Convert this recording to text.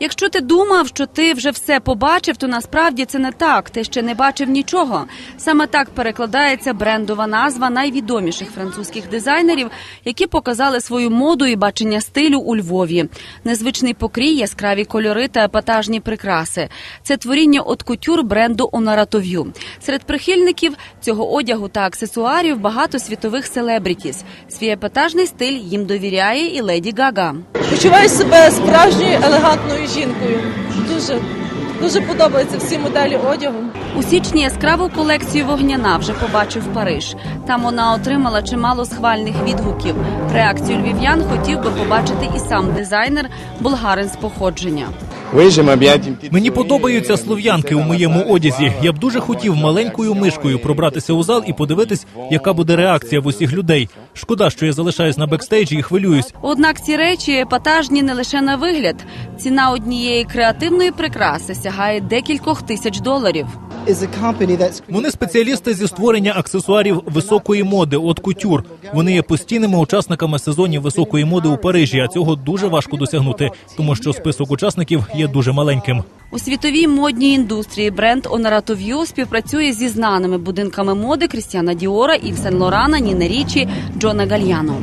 Якщо ти думав, що ти вже все побачив, то насправді це не так. Ти ще не бачив нічого. Саме так перекладається брендова назва найвідоміших французьких дизайнерів, які показали свою моду і бачення стилю у Львові. Незвичний покрій, яскраві кольори та епатажні прикраси. Це творіння от кутюр бренду Онаратов'ю. Серед прихильників цього одягу та аксесуарів багато світових селебрітіс. Свій епатажний стиль їм довіряє і леді Гага. Почуваю себе справжньою елегантною жінкою. Дуже дуже подобаються всі моделі одягу. У січні яскраву колекцію вогняна вже побачив Париж. Там вона отримала чимало схвальних відгуків. Реакцію львів'ян хотів би побачити і сам дизайнер, болгарин з походження. Мені подобаються слов'янки у моєму одязі. Я б дуже хотів маленькою мишкою пробратися у зал і подивитись, яка буде реакція в усіх людей. Шкода, що я залишаюсь на бекстейджі і хвилююсь. Однак ці речі епатажні не лише на вигляд. Ціна однієї креативної прикраси сягає декількох тисяч доларів. Вони спеціалісти зі створення аксесуарів високої моди от кутюр. Вони є постійними учасниками сезонів високої моди у Парижі. А цього дуже важко досягнути, тому що список учасників є дуже маленьким. У світовій модній індустрії бренд Honorato співпрацює зі знаними будинками моди Крістіана Діора, Ів Сен Лорана, Ніна Річі, Джона Гальяно.